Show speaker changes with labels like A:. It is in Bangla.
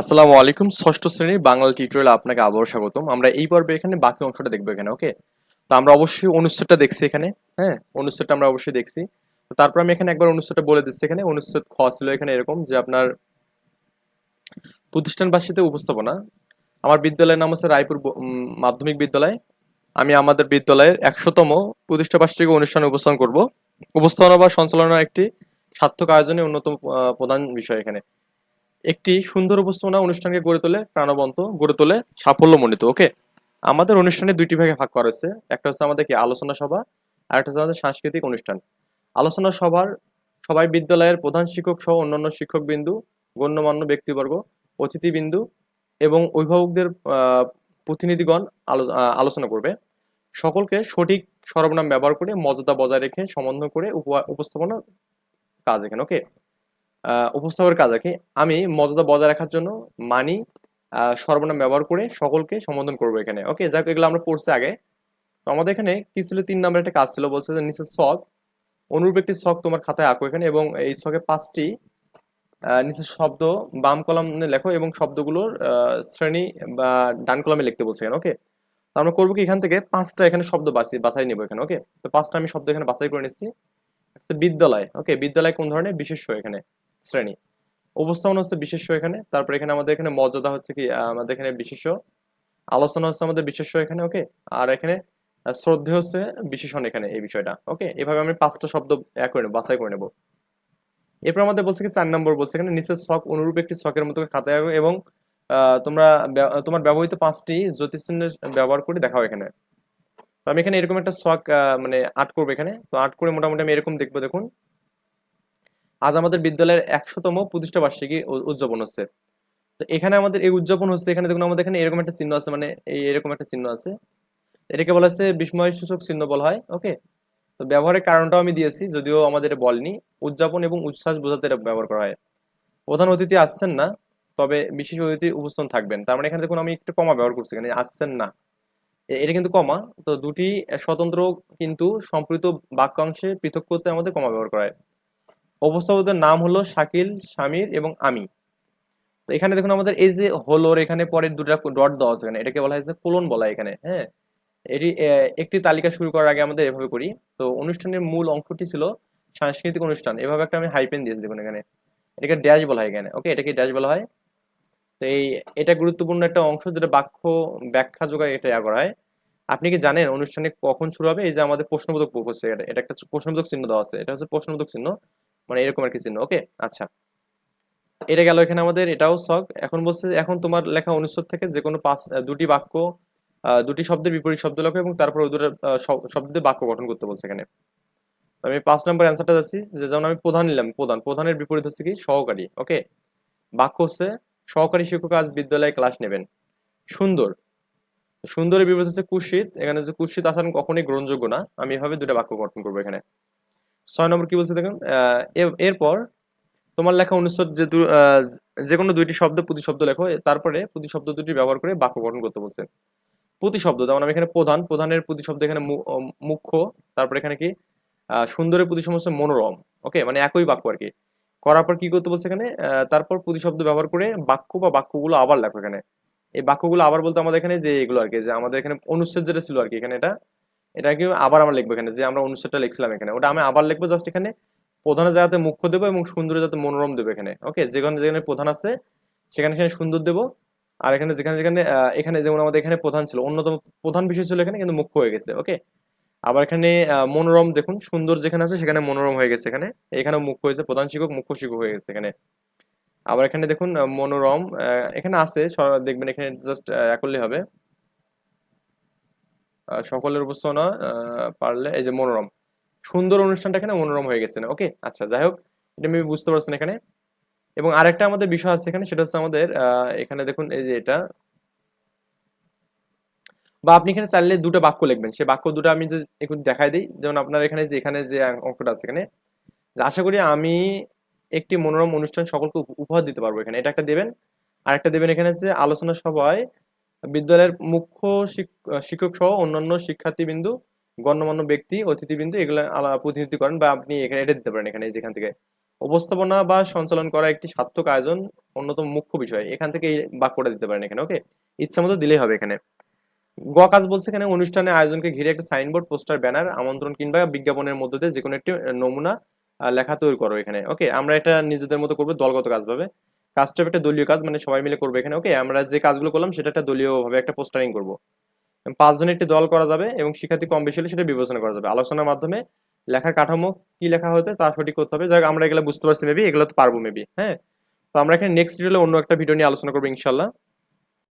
A: আসসালামু আলাইকুম, ষষ্ঠ শ্রেণির বাংলা টিউটোরিয়াল আপনাকে আবারও স্বাগতম। আমরা এই পর্বে এখানে বাকি অংশটা দেখব এখানে ওকে তো আমরা অবশ্যই অনুচ্ছেদটা দেখছি এখানে হ্যাঁ? অনুচ্ছেদটা আমরা অবশ্যই দেখছি। তারপর আমি এখানে একবার অনুচ্ছেদটা বলে দিচ্ছি এখানে। অনুচ্ছেদ খ ছিল এখানে এরকম যে আপনার প্রতিষ্ঠানবাসীতে উপস্থাপনা। আমার বিদ্যালয়ের নাম হচ্ছে রায়পুর মাধ্যমিক বিদ্যালয়। আমি আমাদের বিদ্যালয়ের একশোতম প্রতিষ্ঠাবার্ষিকী অনুষ্ঠানে উপস্থাপন করব। উপস্থাপনা বা সঞ্চালনার একটি সার্থক আয়োজনে অন্যতম প্রধান বিষয় এখানে। একটি সুন্দর উপস্থাপনা অনুষ্ঠানকে গড়ে তোলে, প্রাণবন্ত গড়ে তোলে, সাফল্যমণ্ডিত ওকে আমাদের অনুষ্ঠানে দুইটি ভাগে ভাগ করা হয়েছে। একটা হচ্ছে আমাদের কি আলোচনা সভা, আর একটা হচ্ছে আমাদের সাংস্কৃতিক অনুষ্ঠান। আলোচনা সভার সবাই বিদ্যালয়ের প্রধান শিক্ষক সহ অন্যান্য শিক্ষকবিন্দু, গণ্যমান্য ব্যক্তিবর্গ, অতিথিবিন্দু এবং অভিভাবকদের প্রতিনিধিগণ আলোচনা করবে। সকলকে সঠিক সর্বনাম ব্যবহার করে মর্যাদা বজায় রেখে সমন্বয় করে উপা- উপস্থাপনা কাজ এখানে ওকে আহ, উপস্থাপকের কাজ আর কি। আমি মর্যাদা বজায় রাখার জন্য মানি সর্বনাম ব্যবহার করে সকলকে সম্বোধন করব এখানে। ওকে যাক এগুলো আমরা পড়ছি আগে। তো আমাদের এখানে কি ছিল তিন নম্বর একটা কাজ ছিল বলছে যে নিচের ছক অনুরূপ একটি শখ তোমার খাতায় আঁকো এখানে এবং এই ছকে পাঁচটি নিচের শব্দ বাম কলামে লেখো এবং শব্দগুলোর শ্রেণি বা ডান কলামে লিখতে বলছে এখানে ওকে তো আমরা করব কি এখান থেকে পাঁচটা এখানে শব্দ বাছি বাছাই নেব এখানে ওকে তো পাঁচটা আমি শব্দ এখানে বাছাই করে নিচ্ছি। বিদ্যালয় ওকে বিদ্যালয় কোন ধরনের? বিশেষ এখানে। শ্রেণি। উপস্থাপনা হচ্ছে বিশেষ্য এখানে। তারপর এখানে আমাদের এখানে মর্যাদা হচ্ছে কি? আমাদের এখানে বিশেষ্য। আলোচনা হচ্ছে আমাদের বিশেষ্য এখানে ওকে আর এখানে শ্রদ্ধে হচ্ছে বিশেষণ এখানে এই বিষয়টা ওকে এভাবে আমি পাঁচটা শব্দ করে নেব, বাছাই করে নেব। এরপর আমাদের বলছে কি, চার নম্বর বলছে এখানে, নিচের শখ অনুরূপ একটি শখের মতো খাতায় এবং তোমরা তোমার ব্যবহৃত পাঁচটি জ্যোতিষচিহ্নের ব্যবহার করে দেখাও এখানে। তো আমি এখানে এরকম একটা শখ মানে আর্ট করব এখানে। তো আর্ট করে মোটামুটি আমি এরকম দেখব, দেখুন। আজ আমাদের বিদ্যালয়ের একশোতম প্রতিষ্ঠা বার্ষিকী উদযাপন হচ্ছে। তো এখানে আমাদের এই উদযাপন হচ্ছে, এখানে দেখুন আমাদের এখানে এরকম একটা চিহ্ন আছে মানে এই এরকম একটা চিহ্ন আছে। এটাকে বলা হচ্ছে বিস্ময় সূচক চিহ্ন বলা হয়, ওকে? তো ব্যবহারের কারণটাও আমি দিয়েছি, যদিও আমাদের বলেনি। উদযাপন এবং উচ্ছ্বাস বোঝাতে এটা ব্যবহার করা হয়। প্রধান অতিথি আসছেন না, তবে বিশেষ অতিথি উপস্থাপন থাকবেন। তার মানে এখানে দেখুন আমি একটু কমা ব্যবহার করছি, এখানে আসছেন না। এটা কিন্তু কমা, তো দুটি স্বতন্ত্র কিন্তু সম্পৃক্ত বাক্যাংশে পৃথক করতে আমাদের কমা ব্যবহার করা হয়। উপস্থাপকদের নাম হলো শাকিল, শামির এবং আমি। তো এখানে দেখুন আমাদের এই যে হলোর এখানে পরের দুটা ডট দেওয়া আছে এখানে। এটাকে বলা হয়েছে কোলন বলা এখানে হ্যাঁ? এটি একটি তালিকা শুরু করার আগে আমাদের এভাবে করি। তো অনুষ্ঠানের মূল অংশটি ছিল সাংস্কৃতিক অনুষ্ঠান। এভাবে একটা আমি হাইপেন দিয়েছি দেখুন এখানে। এটাকে ড্যাশ বলা হয় এখানে ওকে এটাকে ড্যাশ বলা হয়। তো এই, এটা গুরুত্বপূর্ণ একটা অংশ যেটা বাক্য ব্যাখ্যা যোগায় এটা ইয়া করা হয়। আপনি কি জানেন অনুষ্ঠানে কখন শুরু হবে? এই যে আমাদের প্রশ্নবোধক এটা এটা একটা প্রশ্নবোধক চিহ্ন দেওয়া আছে। এটা হচ্ছে প্রশ্নবোধক চিহ্ন। মানে এরকম আর কি চিহ্ন ওকে আচ্ছা। এটা গেল এখানে আমাদের এটাও শখ এখন বলছে এখন তোমার লেখা অনুচ্ছেদ থেকে যে কোনো পাঁচ দুটি বাক্য দুটি শব্দের বিপরীত শব্দ লেখো এবং তারপর দুটো আহ, শব- শব্দ দিয়ে বাক্য গঠন করতে বলছে এখানে। আমি পাঁচ নম্বর অ্যান্সারটা যাচ্ছি যে যেমন আমি প্রধান নিলাম প্রধান। প্রধানের বিপরীত হচ্ছে কি? সহকারী ওকে বাক্য হচ্ছে সহকারী শিক্ষক আজ বিদ্যালয়ে ক্লাস নেবেন। সুন্দর। সুন্দরের বিপরীত হচ্ছে কুশিত। এখানে যে কুৎসিত আচরণ কখনোই গ্রহণযোগ্য না। আমি এভাবে দুটো বাক্য গঠন করব এখানে। ছয় নম্বর কি বলছে দেখুন? এরপর তোমার লেখা অনুচ্ছেদ যে যে কোনো দুইটি শব্দ প্রতিশব্দ লেখো, তারপরে প্রতিশব্দ দুটি ব্যবহার করে বাক্য গঠন করতে বলছে। প্রতিশব্দ যেমন আমি এখানে প্রধান, প্রধানের প্রতিশব্দ এখানে মুখ্য, তারপরে এখানে কি? সুন্দরের প্রতিশব্দ হচ্ছে মনোরম ওকে মানে একই বাক্য আর কি। করার পর কি করতে বলছে এখানে? তারপর প্রতিশব্দ ব্যবহার করে বাক্য বা বাক্যগুলো আবার লেখো এখানে। এই বাক্যগুলো আবার বলতে আমাদের এখানে যে এগুলো আর কি, যে আমাদের এখানে অনুচ্ছেদ যেটা ছিল আর কি, এখানে এটা এটা কি আবার আমরা লিখব এখানে, যে আমরা অনুচ্ছেদটা লিখছিলাম এখানে। ওটা আমি আবার লিখব জাস্ট এখানে। প্রধানের জায়গাতে মুখ্য দেবো এবং সুন্দরের যাতে মনোরম দেবো এখানে ওকে যেখানে যেখানে প্রধান আছে, সেখানে সেখানে সুন্দর দেবো। আর এখানে, যেখানে যেখানে এখানে যেমন আমাদের এখানে প্রধান ছিল, অন্যতম প্রধান বিষয় ছিল এখানে, কিন্তু মুখ্য হয়ে গেছে ওকে আবার এখানে মনোরম দেখুন, সুন্দর যেখানে আছে, সেখানে মনোরম হয়ে গেছে এখানে। এখানে মুখ্য হয়েছে, প্রধান শিক্ষক, মুখ্য শিক্ষক হয়ে গেছে এখানে। আবার এখানে দেখুন মনোরম এখানে আছে দেখবেন এখানে জাস্ট করলেই হবে। সকলের উপস্থাপনা পারলে এই যে মনোরম, সুন্দর অনুষ্ঠানটা এখানে মনোরম হয়ে গেছে না? ওকে? আচ্ছা যাই হোক, এটা আমি বুঝতে পারছেন এখানে। এবং আরেকটা আমাদের বিষয় আছে এখানে, সেটা হচ্ছে আমাদের এখানে দেখুন এই যে এটা। বা আপনি এখানে চাইলে দুটো বাক্য লিখবেন। সেই বাক্য দুটো আমি যে একটু দেখাই দিই, যেমন আপনার এখানে যে এখানে যে অঙ্কটা আছে এখানে আশা করি আমি একটি মনোরম অনুষ্ঠান সকলকে উপহার দিতে পারব এখানে। এটা একটা দেবেন। আর একটা দেবেন এখানে যে আলোচনা সভায় বিদ্যালয়ের মুখ্য শিক্ষক সহ অন্যান্য শিক্ষার্থীবৃন্দু, গণ্যমান্য ব্যক্তি, অতিথিবৃন্দু এগুলো প্রতিনিধিত্ব করেন বা আপনি এখানে এটা দিতে পারেন এখানে যেখান থেকে। উপস্থাপনা বা সঞ্চালন করা একটি সার্থক আয়োজন অন্যতম মুখ্য বিষয়। এখান থেকে এই বাক্যটা দিতে পারেন এখানে, ওকে? ইচ্ছা মতো দিলেই হবে এখানে। গ কাজ বলছে এখানে, অনুষ্ঠানে আয়োজনকে ঘিরে একটা সাইনবোর্ড, পোস্টার, ব্যানার, আমন্ত্রণ কিংবা বিজ্ঞাপনের মধ্যে দিয়ে যে কোনো একটি নমুনা লেখা তৈরি করো এখানে, ওকে? আমরা এটা নিজেদের মতো করব দলগত কাজ ভাবে কাজটা একটা দলীয় কাজ মানে সবাই মিলে করব এখানে ওকে আমরা যে কাজগুলো করলাম, সেটা একটা দলীয় ভাবে একটা পোস্টারিং করব। পাঁচজনের একটি দল করা যাবে এবং শিক্ষার্থী কম বেশি হলে সেটা বিবেচনা করা যাবে। আলোচনার মাধ্যমে লেখার কাঠামো কি লেখা হতে, তা সঠিক করতে হবে। যাই আমরা এগুলো বুঝতে পারছি মেবি এগুলো তো পারব মেবি হ্যাঁ? তো আমরা এখানে নেক্সট ভিডিওলে অন্য একটা ভিডিও নিয়ে আলোচনা করব ইনশাল্লাহ